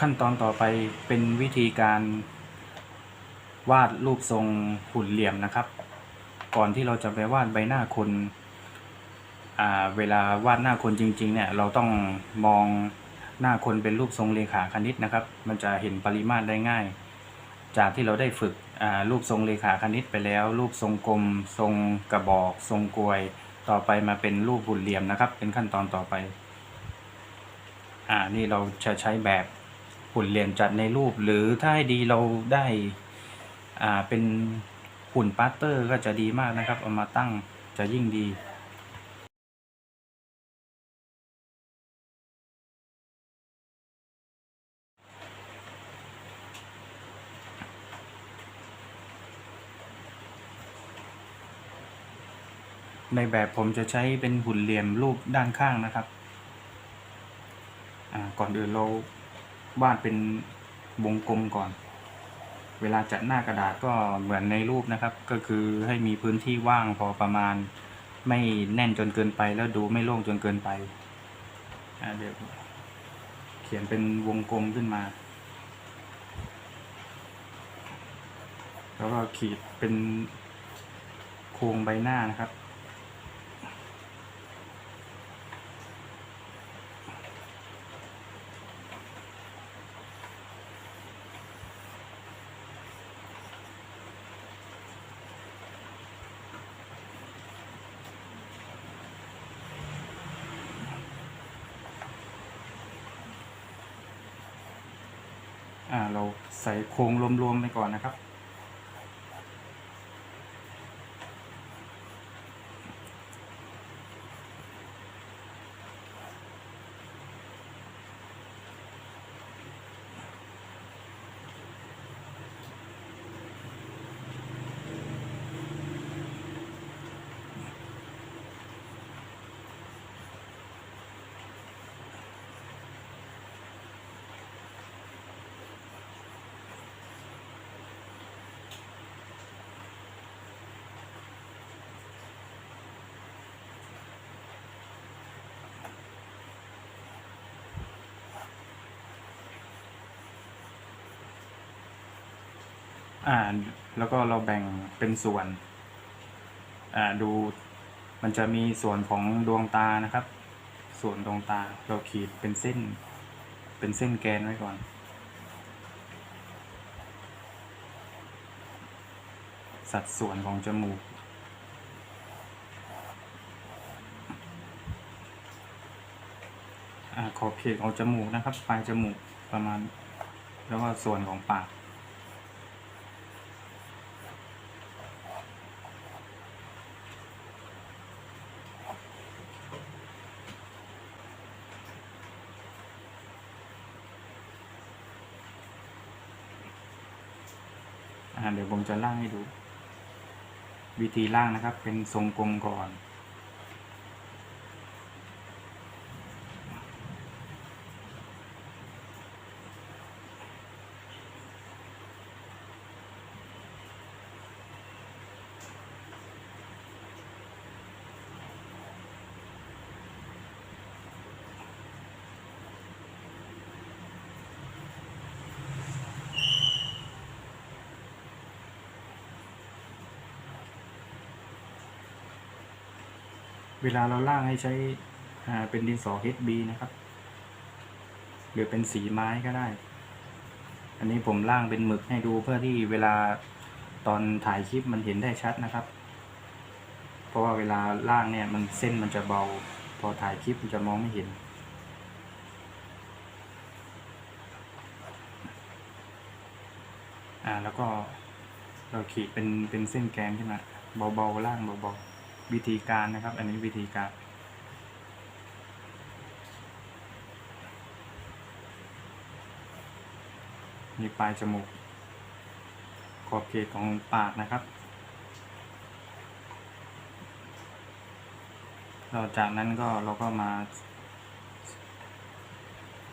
ขั้นตอนต่อไปเป็นวิธีการวาดรูปทรงหุ่นเหลี่ยมนะครับ ก่อนที่เราจะไปวาดใบหน้าคนาเวลาวาดหน้าคนจริง ๆ เนี่ยเราต้องมองหน้าคนเป็นรูปทรงเลขาคณิตนะครับ มันจะเห็นปริมาตรได้ง่าย จากที่เราได้ฝึกรูปทรงเลขาคณิตไปแล้ว รูปทรงกลม ทรงกระบอก ทรงกลวย ต่อไปมาเป็นรูปหุ่นเหลี่ยมนะครับ เป็นขั้นตอนต่อไปอ่านี่เราจะใช้แบบ หุ่นเหลี่ยมจัดในรูป หรือถ้าให้ดีเราได้อ่าเป็นหุ่นปาสเตอร์ก็จะดีมากนะครับ เอามาตั้งจะยิ่งดีในแบบผมจะใช้เป็นหุ่นเหลี่ยมรูปด้านข้างนะครับ ก่อนอื่นเรา วาดเป็นวงกลมก่อน เวลาจัดหน้ากระดาษก็เหมือนในรูปนะครับ ก็คือให้มีพื้นที่ว่างพอประมาณ ไม่แน่นจนเกินไปแล้วดูไม่โล่งจนเกินไปเดี๋ยวเขียนเป็นวงกลมขึ้นมา แล้วก็ขีดเป็นโครงใบหน้านะครับ เราใส่โครงรวมๆไปก่อนนะครับ อ่าแล้วก็เราแบ่งเป็นส่วน อ่าดูมันจะมีส่วนของดวงตานะครับ ส่วนดวงตาเราขีดเป็นเส้น เป็นเส้นแกนไว้ก่อน สัดส่วนของจมูกอ่าขอบเขตของจมูกนะครับ ปลายจมูกประมาณ แล้วก็ส่วนของปาก เดี๋ยวผมจะล่างให้ดู วิธีล่างนะครับ เป็นทรงกลมก่อน เวลาเราล่างให้ใช้อ่าเป็นดินสอ HB นะครับ หรือเป็นสีไม้ก็ได้ อันนี้ผมล่างเป็นหมึกให้ดูเพื่อที่เวลาตอนถ่ายคลิปมันเห็นได้ชัดนะครับ เพราะว่าเวลาล่างเนี่ยมันเส้นมันจะเบา พอถ่ายคลิปมันจะมองไม่เห็นอ่าแล้วก็เราขีดเป็นเป็นเส้นแกนขึ้นมาเบาๆล่างเบาๆ วิธีการนะครับ อันนี้วิธีการ นี่ปลายจมูก ขอบเขตของปากนะครับ เราจากนั้นก็เราก็มา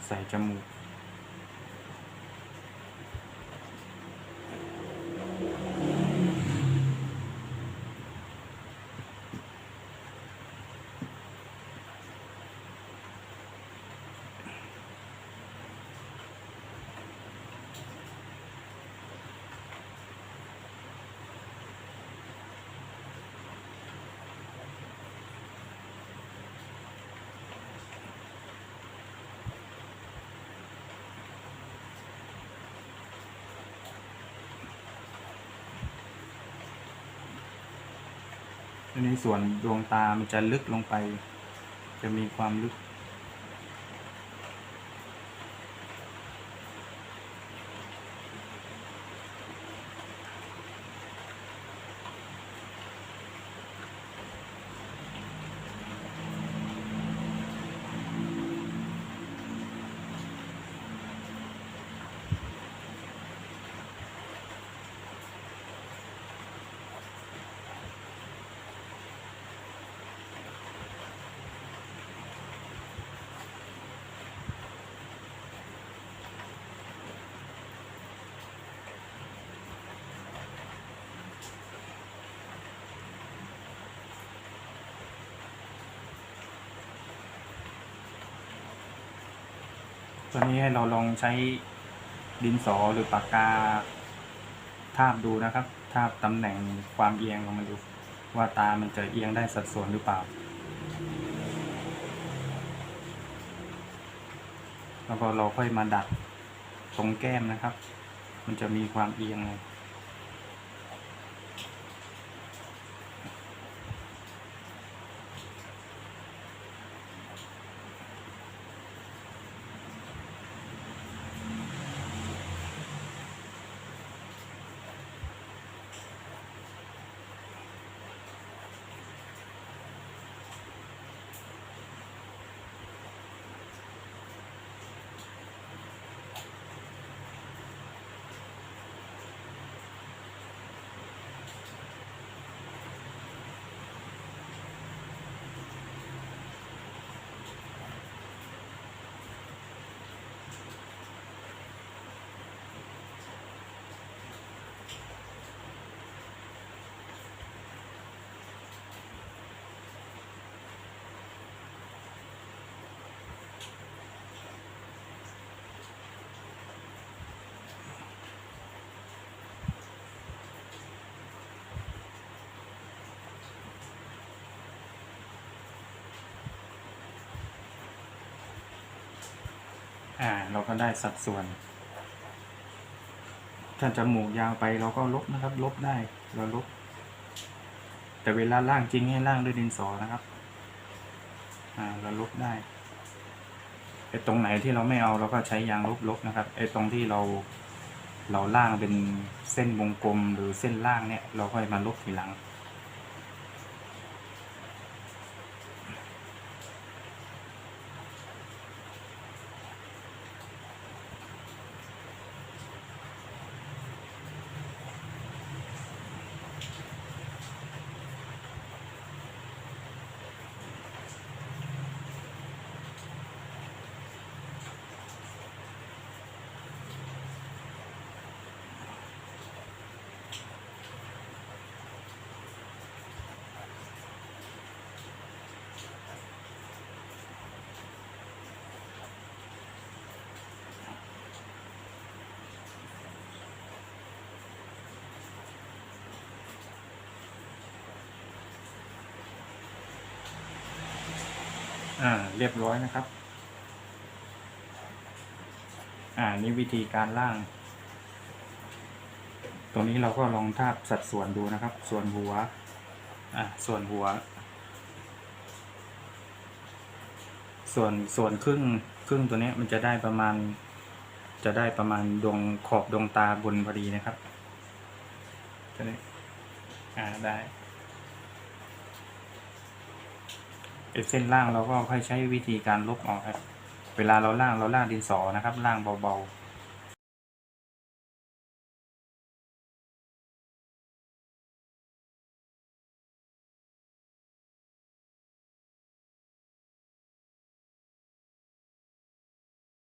ใส่จมูก ในส่วนดวงตามันจะลึกลงไป จะมีความลึก ตัวนี้ให้เราลองใช้ดินสอหรือปากกา ทาบดูนะครับ ทาบตำแหน่งความเอียงลงมาดูว่าตามันจะเอียงได้สัดส่วนหรือเปล่า แล้วก็เราค่อยมาดัดตรงแก้มนะครับ มันจะมีความเอียง อ่า เราก็ได้สัดส่วน ถ้าจมูกยาวไปเราก็ลบนะครับ ลบได้เราลบ แต่เวลาล่างจริงให้ล่างด้วยดินสอนะครับ อ่า เราลบได้ไอ้ตรงไหนที่เราไม่เอาเราก็ใช้ยางลบลบนะครับไอ้ตรงที่เราเราล่างเป็นเส้นวงกลมหรือเส้นล่างเนี่ย เราค่อยมาลบทีหลัง อ่า เรียบร้อยนะครับ อ่า นี่วิธีการล่าง ตรงนี้เราก็ลองทาบสัดส่วนดูนะครับ ส่วนหัว อ่า ส่วนหัว ส่วนส่วนครึ่งครึ่งตัวนี้มันจะได้ประมาณ จะได้ประมาณดวงขอบดวงตาบนพอดีนะครับตัวนี้อ่าได้ ไอ้ เส้นล่างเราก็ค่อยใช้วิธีการลบออกครับ เวลาเราล่างเราล่างดินสอนะครับ ล่างเบาๆ